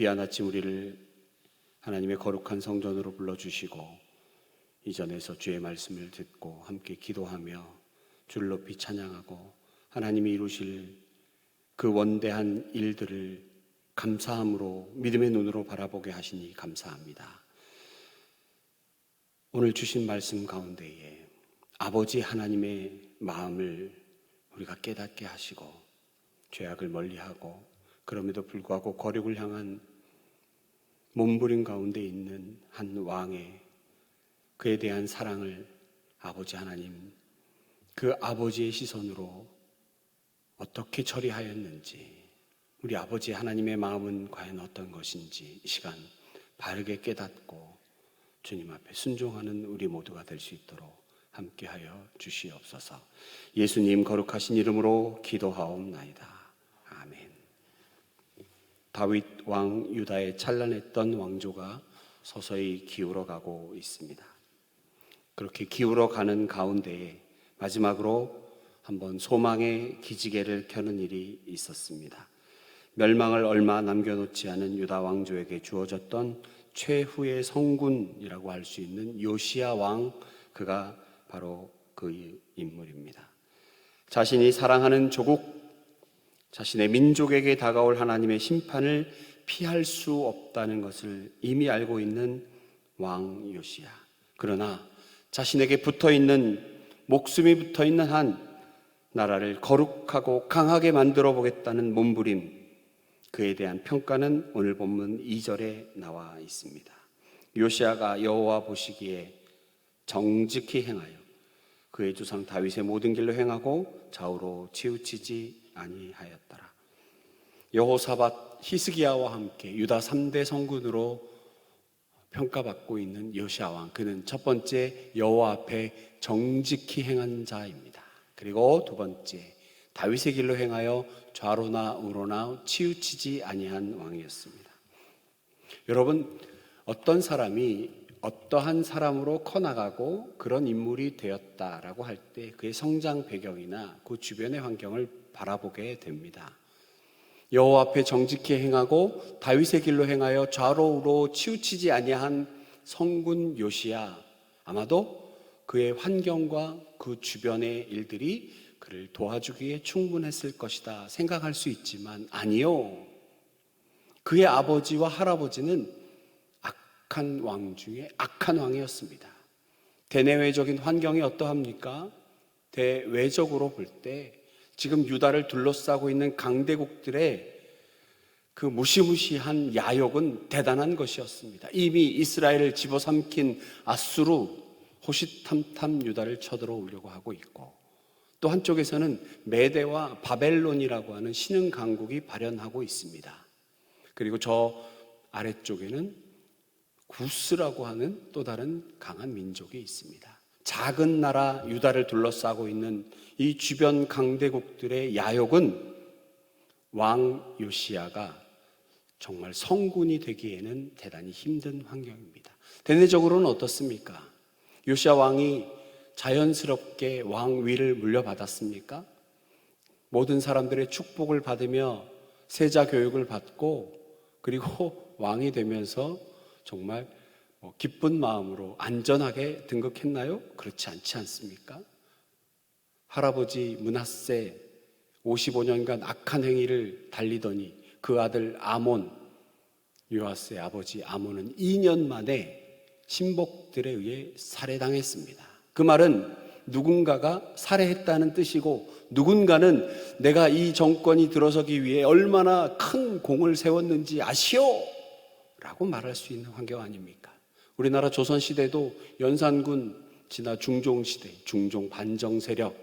귀한 아침 우리를 하나님의 거룩한 성전으로 불러주시고 이전에서 주의 말씀을 듣고 함께 기도하며 주를 높이 찬양하고 하나님이 이루실 그 원대한 일들을 감사함으로 믿음의 눈으로 바라보게 하시니 감사합니다. 오늘 주신 말씀 가운데에 아버지 하나님의 마음을 우리가 깨닫게 하시고 죄악을 멀리하고 그럼에도 불구하고 거룩을 향한 몸부림 가운데 있는 한 왕의 그에 대한 사랑을 아버지 하나님 그 아버지의 시선으로 어떻게 처리하였는지 우리 아버지 하나님의 마음은 과연 어떤 것인지 이 시간 바르게 깨닫고 주님 앞에 순종하는 우리 모두가 될 수 있도록 함께하여 주시옵소서. 예수님 거룩하신 이름으로 기도하옵나이다. 다윗 왕 유다의 찬란했던 왕조가 서서히 기울어 가고 있습니다. 그렇게 기울어 가는 가운데에 마지막으로 한번 소망의 기지개를 켜는 일이 있었습니다. 멸망을 얼마 남겨놓지 않은 유다 왕조에게 주어졌던 최후의 성군이라고 할 수 있는 요시야 왕 그가 바로 그 인물입니다. 자신이 사랑하는 조국 자신의 민족에게 다가올 하나님의 심판을 피할 수 없다는 것을 이미 알고 있는 왕 요시야. 그러나 자신에게 붙어 있는 목숨이 붙어 있는 한 나라를 거룩하고 강하게 만들어 보겠다는 몸부림 그에 대한 평가는 오늘 본문 2절에 나와 있습니다. 요시아가 여호와 보시기에 정직히 행하여 그의 조상 다윗의 모든 길로 행하고 좌우로 치우치지 아니하였더라. 여호사밧 히스기야와 함께 유다 3대 성군으로 평가받고 있는 요시아 왕 그는 첫 번째 여호와 앞에 정직히 행한 자입니다. 그리고 두 번째 다윗의 길로 행하여 좌로나 우로나 치우치지 아니한 왕이었습니다. 여러분 어떤 사람이 어떠한 사람으로 커나가고 그런 인물이 되었다라고 할 때 그의 성장 배경이나 그 주변의 환경을 바라보게 됩니다. 여호와 앞에 정직히 행하고 다윗의 길로 행하여 좌로우로 치우치지 아니한 성군 요시야 아마도 그의 환경과 그 주변의 일들이 그를 도와주기에 충분했을 것이다 생각할 수 있지만 아니요. 그의 아버지와 할아버지는 악한 왕 중에 악한 왕이었습니다. 대내외적인 환경이 어떠합니까? 대외적으로 볼 때 지금 유다를 둘러싸고 있는 강대국들의 그 무시무시한 야욕은 대단한 것이었습니다. 이미 이스라엘을 집어삼킨 아수르 호시탐탐 유다를 쳐들어오려고 하고 있고 또 한쪽에서는 메대와 바벨론이라고 하는 신흥 강국이 발현하고 있습니다. 그리고 저 아래쪽에는 구스라고 하는 또 다른 강한 민족이 있습니다. 작은 나라 유다를 둘러싸고 있는 이 주변 강대국들의 야욕은 왕 요시아가 정말 성군이 되기에는 대단히 힘든 환경입니다. 대내적으로는 어떻습니까? 요시아 왕이 자연스럽게 왕 위를 물려받았습니까? 모든 사람들의 축복을 받으며 세자 교육을 받고 그리고 왕이 되면서 정말 뭐 기쁜 마음으로 안전하게 등극했나요? 그렇지 않지 않습니까? 할아버지 문하세 55년간 악한 행위를 달리더니 그 아들 아몬 요아스의 아버지 아몬은 2년 만에 신복들에 의해 살해당했습니다. 그 말은 누군가가 살해했다는 뜻이고 누군가는 내가 이 정권이 들어서기 위해 얼마나 큰 공을 세웠는지 아시오! 라고 말할 수 있는 환경 아닙니까? 우리나라 조선시대도 연산군 지나 중종시대, 중종 반정 세력,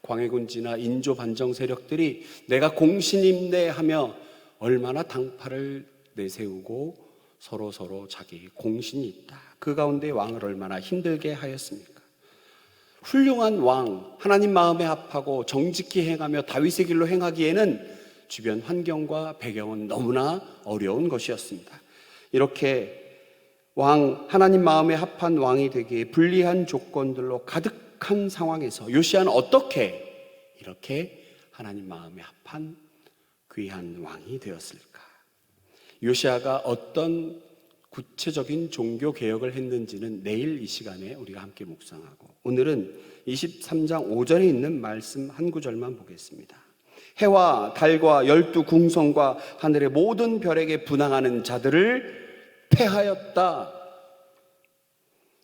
광해군 지나 인조 반정 세력들이 내가 공신임내하며 얼마나 당파를 내세우고 서로 서로 자기 공신이 있다. 그 가운데 왕을 얼마나 힘들게 하였습니까? 훌륭한 왕, 하나님 마음에 합하고 정직히 행하며 다윗의 길로 행하기에는 주변 환경과 배경은 너무나 어려운 것이었습니다. 이렇게 왕, 하나님 마음에 합한 왕이 되기에 불리한 조건들로 가득한 상황에서 요시아는 어떻게 이렇게 하나님 마음에 합한 귀한 왕이 되었을까? 요시아가 어떤 구체적인 종교 개혁을 했는지는 내일 이 시간에 우리가 함께 묵상하고 오늘은 23장 5절에 있는 말씀 한 구절만 보겠습니다. 해와 달과 열두 궁성과 하늘의 모든 별에게 분항하는 자들을 패하였다.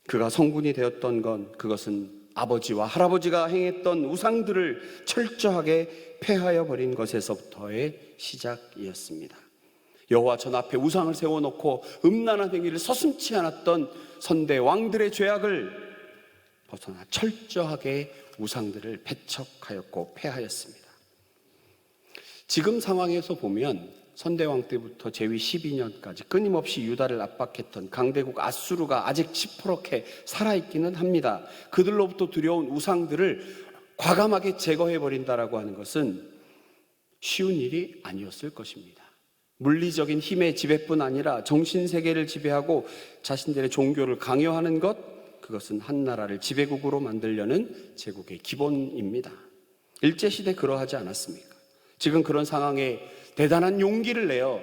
그가 성군이 되었던 건 그것은 아버지와 할아버지가 행했던 우상들을 철저하게 폐하여 버린 것에서부터의 시작이었습니다. 여호와 전 앞에 우상을 세워놓고 음란한 행위를 서슴치 않았던 선대 왕들의 죄악을 벗어나 철저하게 우상들을 배척하였고 폐하였습니다. 지금 상황에서 보면 선대왕 때부터 제위 12년까지 끊임없이 유다를 압박했던 강대국 아수르가 아직 시퍼렇게 살아있기는 합니다. 그들로부터 두려운 우상들을 과감하게 제거해 버린다라고 하는 것은 쉬운 일이 아니었을 것입니다. 물리적인 힘의 지배뿐 아니라 정신 세계를 지배하고 자신들의 종교를 강요하는 것 그것은 한 나라를 지배국으로 만들려는 제국의 기본입니다. 일제 시대 그러하지 않았습니까? 지금 그런 상황에 대단한 용기를 내어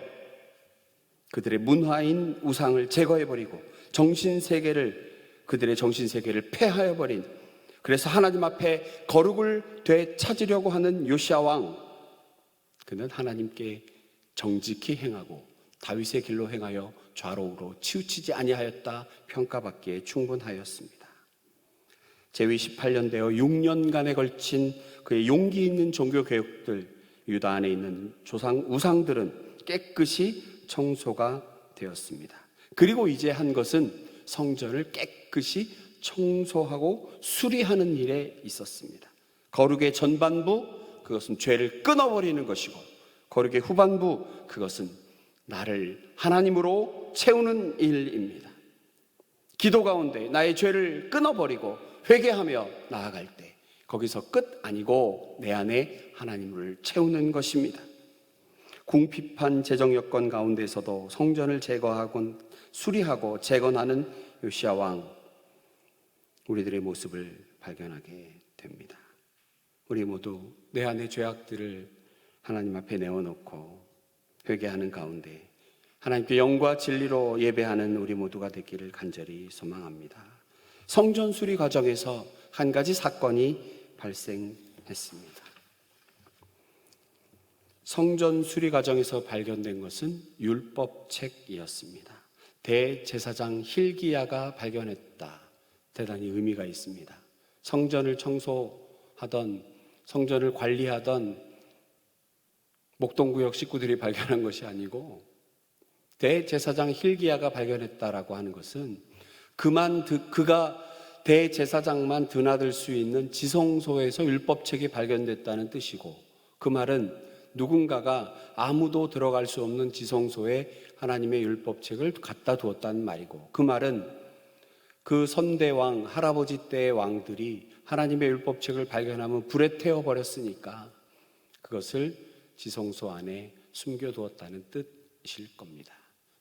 그들의 문화인 우상을 제거해 버리고 정신 세계를 그들의 정신 세계를 폐하여 버린 그래서 하나님 앞에 거룩을 되찾으려고 하는 요시아 왕 그는 하나님께 정직히 행하고 다윗의 길로 행하여 좌로우로 치우치지 아니하였다 평가받기에 충분하였습니다. 제위 18년 되어 6년간에 걸친 그의 용기 있는 종교 개혁들 유다 안에 있는 조상 우상들은 깨끗이 청소가 되었습니다. 그리고 이제 한 것은 성전을 깨끗이 청소하고 수리하는 일에 있었습니다. 거룩의 전반부 그것은 죄를 끊어버리는 것이고 거룩의 후반부 그것은 나를 하나님으로 채우는 일입니다. 기도 가운데 나의 죄를 끊어버리고 회개하며 나아갈 때 거기서 끝 아니고 내 안에 하나님을 채우는 것입니다. 궁핍한 재정 여건 가운데서도 성전을 제거하곤 수리하고 재건하는 요시아 왕 우리들의 모습을 발견하게 됩니다. 우리 모두 내 안의 죄악들을 하나님 앞에 내어놓고 회개하는 가운데 하나님께 영과 진리로 예배하는 우리 모두가 되기를 간절히 소망합니다. 성전 수리 과정에서 한 가지 사건이 발생했습니다. 성전 수리 과정에서 발견된 것은 율법책이었습니다. 대제사장 힐기야가 발견했다. 대단히 의미가 있습니다. 성전을 청소하던 성전을 관리하던 목동구역 식구들이 발견한 것이 아니고 대제사장 힐기야가 발견했다라고 하는 것은 그만 그가 대제사장만 드나들 수 있는 지성소에서 율법책이 발견됐다는 뜻이고 그 말은 누군가가 아무도 들어갈 수 없는 지성소에 하나님의 율법책을 갖다 두었다는 말이고 그 말은 그 선대왕 할아버지 때의 왕들이 하나님의 율법책을 발견하면 불에 태워 버렸으니까 그것을 지성소 안에 숨겨 두었다는 뜻일 겁니다.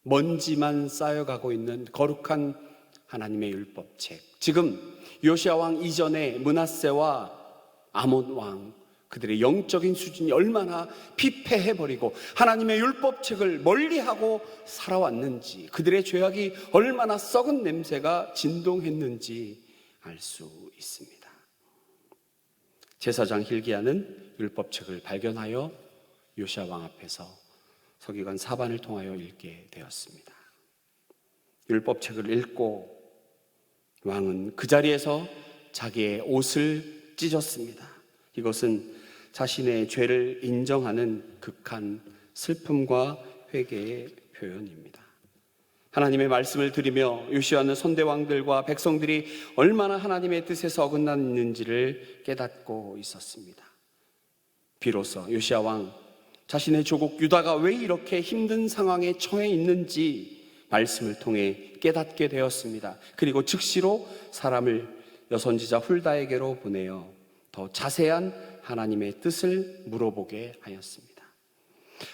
먼지만 쌓여가고 있는 거룩한 하나님의 율법책. 지금 요시아 왕 이전에 문하세와 아몬 왕 그들의 영적인 수준이 얼마나 피폐해 버리고 하나님의 율법책을 멀리하고 살아왔는지 그들의 죄악이 얼마나 썩은 냄새가 진동했는지 알 수 있습니다. 제사장 힐기야는 율법책을 발견하여 요시아 왕 앞에서 서기관 사반을 통하여 읽게 되었습니다. 율법책을 읽고 왕은 그 자리에서 자기의 옷을 찢었습니다. 이것은 자신의 죄를 인정하는 극한 슬픔과 회개의 표현입니다. 하나님의 말씀을 들으며 요시아는 선대왕들과 백성들이 얼마나 하나님의 뜻에서 어긋났는지를 깨닫고 있었습니다. 비로소 요시아 왕 자신의 조국 유다가 왜 이렇게 힘든 상황에 처해 있는지 말씀을 통해 깨닫게 되었습니다. 그리고 즉시로 사람을 여선지자 훌다에게로 보내어 더 자세한 하나님의 뜻을 물어보게 하였습니다.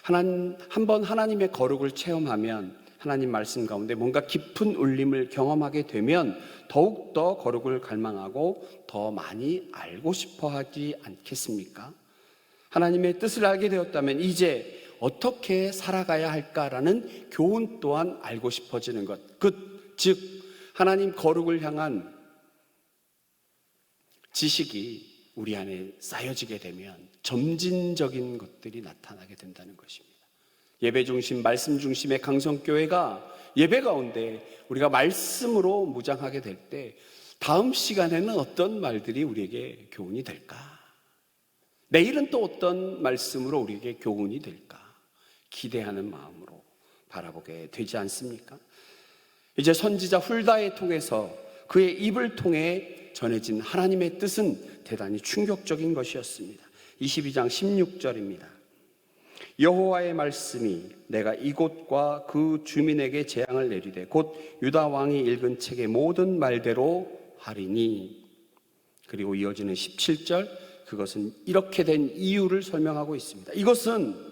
하나님, 한번 하나님의 거룩을 체험하면 하나님 말씀 가운데 뭔가 깊은 울림을 경험하게 되면 더욱더 거룩을 갈망하고 더 많이 알고 싶어 하지 않겠습니까? 하나님의 뜻을 알게 되었다면 이제 어떻게 살아가야 할까라는 교훈 또한 알고 싶어지는 것. 그, 즉, 하나님 거룩을 향한 지식이 우리 안에 쌓여지게 되면 점진적인 것들이 나타나게 된다는 것입니다. 예배 중심, 말씀 중심의 강성교회가 예배 가운데 우리가 말씀으로 무장하게 될 때 다음 시간에는 어떤 말들이 우리에게 교훈이 될까? 내일은 또 어떤 말씀으로 우리에게 교훈이 될까? 기대하는 마음으로 바라보게 되지 않습니까? 이제 선지자 훌다에 통해서 그의 입을 통해 전해진 하나님의 뜻은 대단히 충격적인 것이었습니다. 22장 16절입니다. 여호와의 말씀이 내가 이곳과 그 주민에게 재앙을 내리되 곧 유다 왕이 읽은 책의 모든 말대로 하리니 그리고 이어지는 17절 그것은 이렇게 된 이유를 설명하고 있습니다. 이것은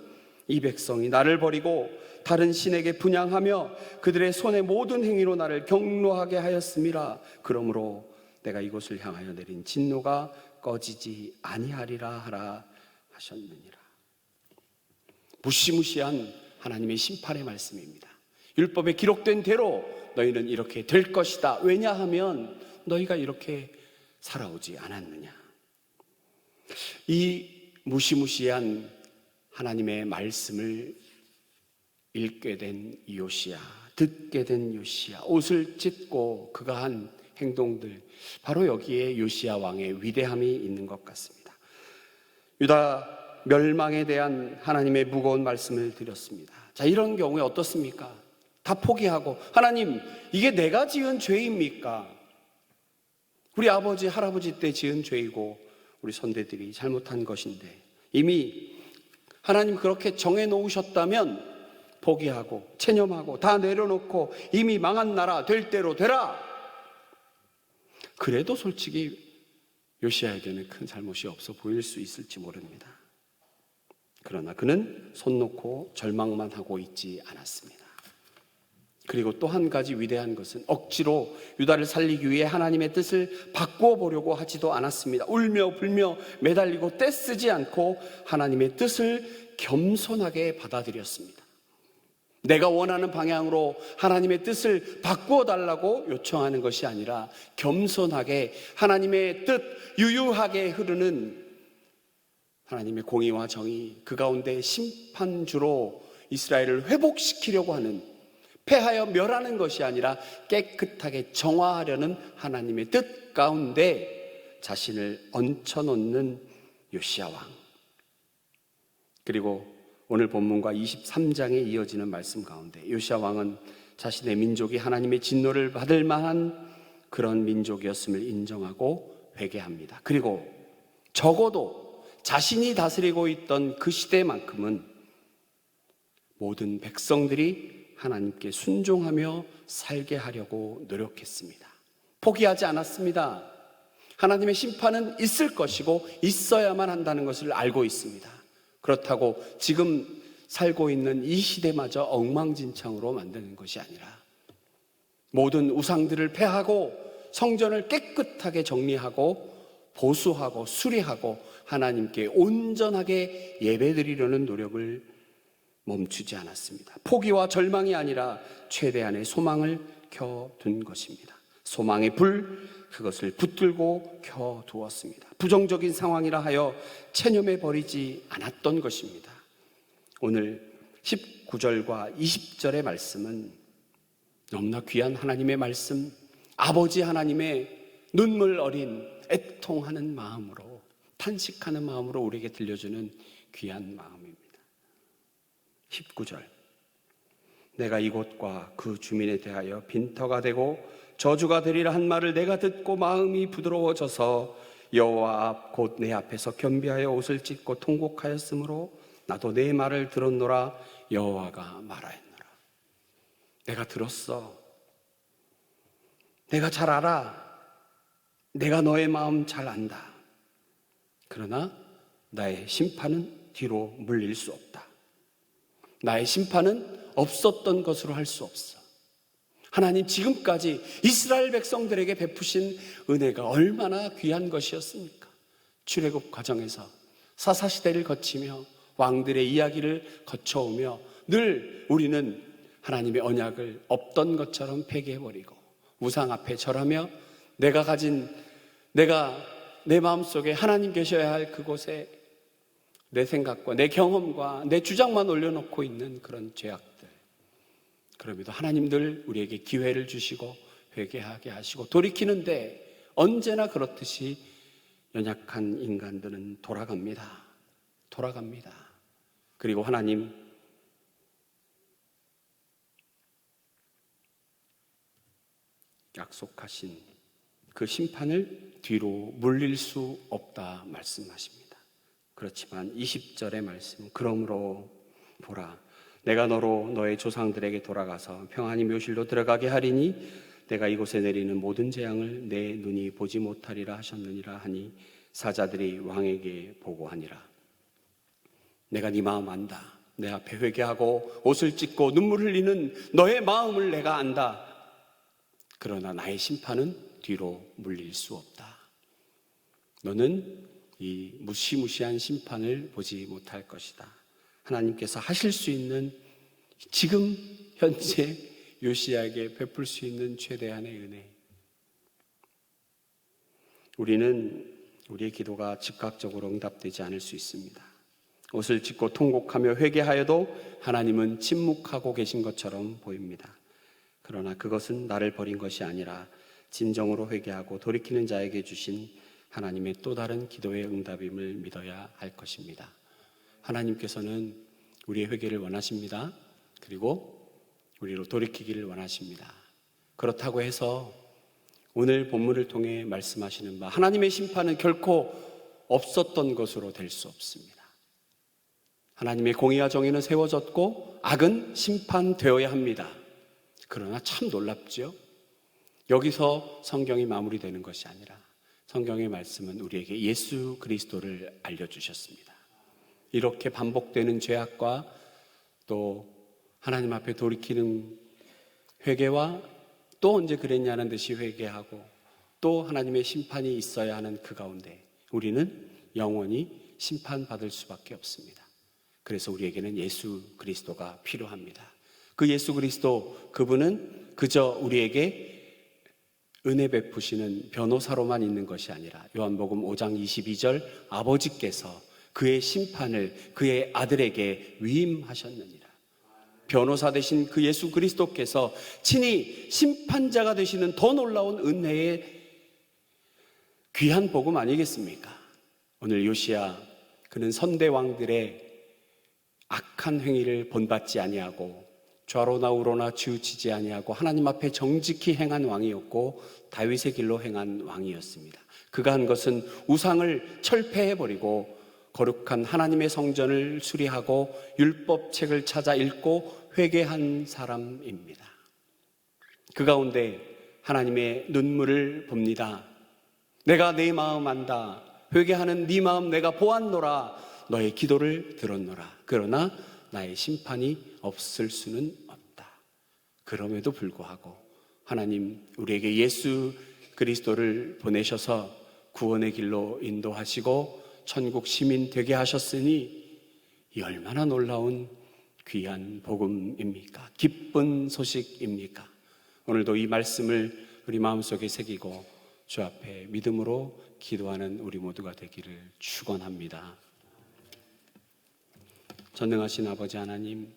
이 백성이 나를 버리고 다른 신에게 분양하며 그들의 손의 모든 행위로 나를 경노하게 하였음이라. 그러므로 내가 이곳을 향하여 내린 진노가 꺼지지 아니하리라 하라 하셨느니라. 무시무시한 하나님의 심판의 말씀입니다. 율법에 기록된 대로 너희는 이렇게 될 것이다. 왜냐하면 너희가 이렇게 살아오지 않았느냐. 이 무시무시한 하나님의 말씀을 읽게 된 요시야, 듣게 된 요시야, 옷을 찢고 그가 한 행동들, 바로 여기에 요시야 왕의 위대함이 있는 것 같습니다. 유다 멸망에 대한 하나님의 무거운 말씀을 드렸습니다. 자, 이런 경우에 어떻습니까? 다 포기하고, 하나님, 이게 내가 지은 죄입니까? 우리 아버지, 할아버지 때 지은 죄이고, 우리 선대들이 잘못한 것인데, 이미 하나님 그렇게 정해 놓으셨다면, 포기하고, 체념하고, 다 내려놓고, 이미 망한 나라 될 대로 되라! 그래도 솔직히 요시아에게는 큰 잘못이 없어 보일 수 있을지 모릅니다. 그러나 그는 손 놓고 절망만 하고 있지 않았습니다. 그리고 또 한 가지 위대한 것은 억지로 유다를 살리기 위해 하나님의 뜻을 바꾸어 보려고 하지도 않았습니다. 울며 불며 매달리고 떼쓰지 않고 하나님의 뜻을 겸손하게 받아들였습니다. 내가 원하는 방향으로 하나님의 뜻을 바꾸어 달라고 요청하는 것이 아니라 겸손하게 하나님의 뜻, 유유하게 흐르는 하나님의 공의와 정의, 그 가운데 심판주로 이스라엘을 회복시키려고 하는 패하여 멸하는 것이 아니라 깨끗하게 정화하려는 하나님의 뜻 가운데 자신을 얹혀놓는 요시아 왕. 그리고 오늘 본문과 23장에 이어지는 말씀 가운데 요시아 왕은 자신의 민족이 하나님의 진노를 받을 만한 그런 민족이었음을 인정하고 회개합니다. 그리고 적어도 자신이 다스리고 있던 그 시대만큼은 모든 백성들이 하나님께 순종하며 살게 하려고 노력했습니다. 포기하지 않았습니다. 하나님의 심판은 있을 것이고 있어야만 한다는 것을 알고 있습니다. 그렇다고 지금 살고 있는 이 시대마저 엉망진창으로 만드는 것이 아니라 모든 우상들을 폐하고 성전을 깨끗하게 정리하고 보수하고 수리하고 하나님께 온전하게 예배드리려는 노력을 멈추지 않았습니다. 포기와 절망이 아니라 최대한의 소망을 켜둔 것입니다. 소망의 불, 그것을 붙들고 켜두었습니다. 부정적인 상황이라 하여 체념해 버리지 않았던 것입니다. 오늘 19절과 20절의 말씀은 너무나 귀한 하나님의 말씀, 아버지 하나님의 눈물 어린 애통하는 마음으로 탄식하는 마음으로 우리에게 들려주는 귀한 마음입니다. 19절. 내가 이곳과 그 주민에 대하여 빈터가 되고 저주가 되리라 한 말을 내가 듣고 마음이 부드러워져서 여호와 앞 곧 내 앞에서 겸비하여 옷을 찢고 통곡하였으므로 나도 내 말을 들었노라 여호와가 말하였노라. 내가 들었어. 내가 잘 알아. 내가 너의 마음 잘 안다. 그러나 나의 심판은 뒤로 물릴 수 없다. 나의 심판은 없었던 것으로 할 수 없어. 하나님 지금까지 이스라엘 백성들에게 베푸신 은혜가 얼마나 귀한 것이었습니까? 출애굽 과정에서 사사 시대를 거치며 왕들의 이야기를 거쳐오며 늘 우리는 하나님의 언약을 없던 것처럼 폐기해버리고 우상 앞에 절하며 내가 가진 내가 내 마음속에 하나님 계셔야 할 그곳에 내 생각과 내 경험과 내 주장만 올려놓고 있는 그런 죄악들. 그럼에도 하나님들 우리에게 기회를 주시고 회개하게 하시고 돌이키는데 언제나 그렇듯이 연약한 인간들은 돌아갑니다. 돌아갑니다. 그리고 하나님 약속하신 그 심판을 뒤로 물릴 수 없다 말씀하십니다. 그렇지만 20절의 말씀, 그러므로 보라, 내가 너로 너의 조상들에게 돌아가서 평안히 묘실로 들어가게 하리니 내가 이곳에 내리는 모든 재앙을 내 눈이 보지 못하리라 하셨느니라 하니 사자들이 왕에게 보고하니라. 내가 네 마음 안다. 내 앞에 회개하고 옷을 찢고 눈물 흘리는 너의 마음을 내가 안다. 그러나 나의 심판은 뒤로 물릴 수 없다. 너는 이 무시무시한 심판을 보지 못할 것이다. 하나님께서 하실 수 있는 지금 현재 요시야에게 베풀 수 있는 최대한의 은혜. 우리는 우리의 기도가 즉각적으로 응답되지 않을 수 있습니다. 옷을 찢고 통곡하며 회개하여도 하나님은 침묵하고 계신 것처럼 보입니다. 그러나 그것은 나를 버린 것이 아니라 진정으로 회개하고 돌이키는 자에게 주신 하나님의 또 다른 기도의 응답임을 믿어야 할 것입니다. 하나님께서는 우리의 회개를 원하십니다. 그리고 우리로 돌이키기를 원하십니다. 그렇다고 해서 오늘 본문을 통해 말씀하시는 바 하나님의 심판은 결코 없었던 것으로 될 수 없습니다. 하나님의 공의와 정의는 세워졌고 악은 심판되어야 합니다. 그러나 참 놀랍죠? 여기서 성경이 마무리되는 것이 아니라 성경의 말씀은 우리에게 예수 그리스도를 알려주셨습니다. 이렇게 반복되는 죄악과 또 하나님 앞에 돌이키는 회개와 또 언제 그랬냐는 듯이 회개하고 또 하나님의 심판이 있어야 하는 그 가운데 우리는 영원히 심판받을 수밖에 없습니다. 그래서 우리에게는 예수 그리스도가 필요합니다. 그 예수 그리스도 그분은 그저 우리에게 은혜 베푸시는 변호사로만 있는 것이 아니라 요한복음 5장 22절 아버지께서 그의 심판을 그의 아들에게 위임하셨느니라. 변호사 되신 그 예수 그리스도께서 친히 심판자가 되시는 더 놀라운 은혜의 귀한 복음 아니겠습니까? 오늘 요시야 그는 선대왕들의 악한 행위를 본받지 아니하고 좌로나 우로나 치우치지 아니하고 하나님 앞에 정직히 행한 왕이었고 다윗의 길로 행한 왕이었습니다. 그가 한 것은 우상을 철폐해 버리고 거룩한 하나님의 성전을 수리하고 율법책을 찾아 읽고 회개한 사람입니다. 그 가운데 하나님의 눈물을 봅니다. 내가 내 마음 안다. 회개하는 네 마음 내가 보았노라. 너의 기도를 들었노라. 그러나 나의 심판이 없을 수는. 그럼에도 불구하고 하나님 우리에게 예수 그리스도를 보내셔서 구원의 길로 인도하시고 천국 시민 되게 하셨으니 이 얼마나 놀라운 귀한 복음입니까? 기쁜 소식입니까? 오늘도 이 말씀을 우리 마음속에 새기고 주 앞에 믿음으로 기도하는 우리 모두가 되기를 축원합니다. 전능하신 아버지 하나님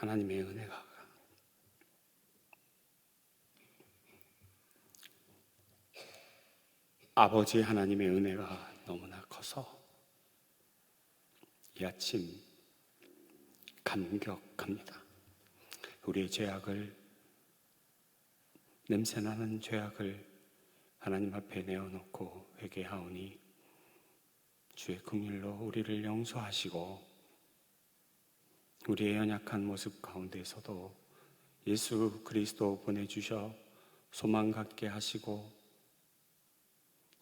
하나님의 은혜가 아버지 하나님의 은혜가 너무나 커서 이 아침 감격합니다. 우리의 죄악을 냄새나는 죄악을 하나님 앞에 내어놓고 회개하오니 주의 긍휼로 우리를 용서하시고 우리의 연약한 모습 가운데서도 예수 그리스도 보내주셔 소망 갖게 하시고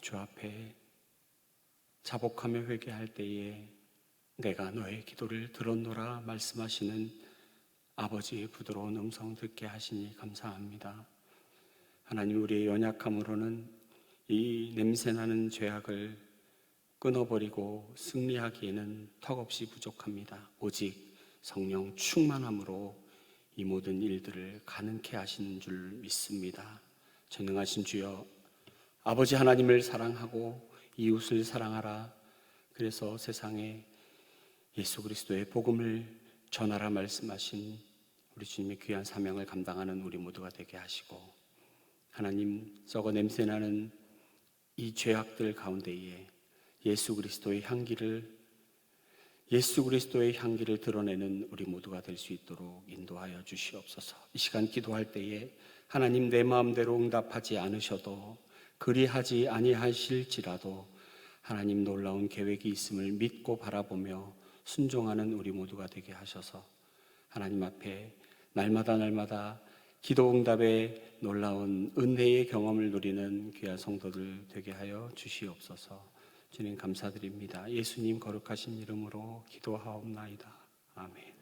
주 앞에 자복하며 회개할 때에 내가 너의 기도를 들었노라 말씀하시는 아버지의 부드러운 음성 듣게 하시니 감사합니다. 하나님 우리의 연약함으로는 이 냄새나는 죄악을 끊어버리고 승리하기에는 턱없이 부족합니다. 오직 성령 충만함으로 이 모든 일들을 가능케 하시는 줄 믿습니다. 전능하신 주여 아버지 하나님을 사랑하고 이웃을 사랑하라. 그래서 세상에 예수 그리스도의 복음을 전하라 말씀하신 우리 주님의 귀한 사명을 감당하는 우리 모두가 되게 하시고 하나님 썩어 냄새나는 이 죄악들 가운데에 예수 그리스도의 향기를 예수 그리스도의 향기를 드러내는 우리 모두가 될 수 있도록 인도하여 주시옵소서. 이 시간 기도할 때에 하나님 내 마음대로 응답하지 않으셔도 그리하지 아니하실지라도 하나님 놀라운 계획이 있음을 믿고 바라보며 순종하는 우리 모두가 되게 하셔서 하나님 앞에 날마다 날마다 기도 응답의 놀라운 은혜의 경험을 누리는 귀한 성도들 되게 하여 주시옵소서. 주님 감사드립니다. 예수님 거룩하신 이름으로 기도하옵나이다. 아멘.